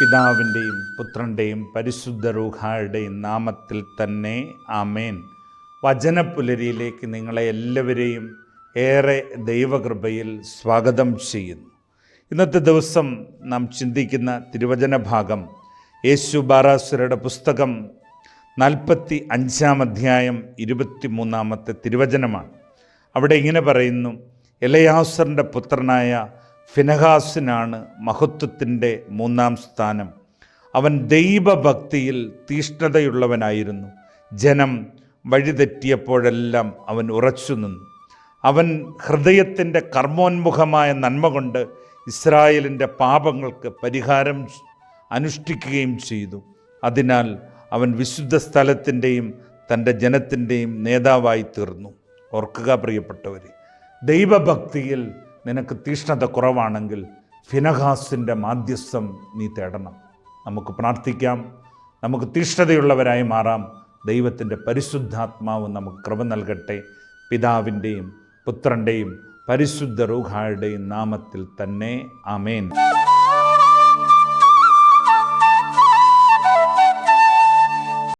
പിതാവിന്റെയും പുത്രന്റെയും പരിശുദ്ധ റൂഹായുടെയും നാമത്തിൽ തന്നെ ആമേൻ. വചനപ്പുലരിയിലേക്ക് നിങ്ങളെ എല്ലാവരെയും ഏറെ ദൈവകൃപയിൽ സ്വാഗതം ചെയ്യുന്നു. ഇന്നത്തെ ദിവസം നാം ചിന്തിക്കുന്ന തിരുവചന ഭാഗം യേശു ബാറാസുരയുടെ പുസ്തകം നാൽപ്പത്തി അഞ്ചാം അധ്യായം ഇരുപത്തി മൂന്നാമത്തെ തിരുവചനമാണ്. അവിടെ ഇങ്ങനെ പറയുന്നു എലയാസറിന്റെ പുത്രനായ ഫിനഹാസിനാണ് മഹത്വത്തിന്റെ മൂന്നാം സ്ഥാനം. അവൻ ദൈവഭക്തിയിൽ തീഷ്ണതയുള്ളവനായിരുന്നു. ജനം വഴിതെറ്റിയപ്പോഴെല്ലാം അവൻ ഉറച്ചു നിന്നു. അവൻ ഹൃദയത്തിന്റെ കർമ്മോന്മുഖമായ നന്മ കൊണ്ട് ഇസ്രായേലിന്റെ പാപങ്ങൾക്ക് പരിഹാരം അനുഷ്ഠിക്കുകയും ചെയ്തു. അതിനാൽ അവൻ വിശുദ്ധ സ്ഥലത്തിന്റെയും തന്റെ ജനത്തിന്റെയും നേതാവായി തീർന്നു. ഓർക്കുക പ്രിയപ്പെട്ടവർ ദൈവഭക്തിയിൽ നിനക്ക് തീഷ്ണത കുറവാണെങ്കിൽ ഫിനഹാസിന്റെ മാധ്യസ്ഥം നീ തേടണം. നമുക്ക് പ്രാർത്ഥിക്കാം. നമുക്ക് തീഷ്ണതയുള്ളവരായി മാറാം. ദൈവത്തിന്റെ പരിശുദ്ധാത്മാവ് നമുക്ക് കൃപ നൽകട്ടെ. പിതാവിന്റെയും പുത്രന്റെയും പരിശുദ്ധ റൂഹായുടെയും നാമത്തിൽ തന്നെ. ആമേൻ.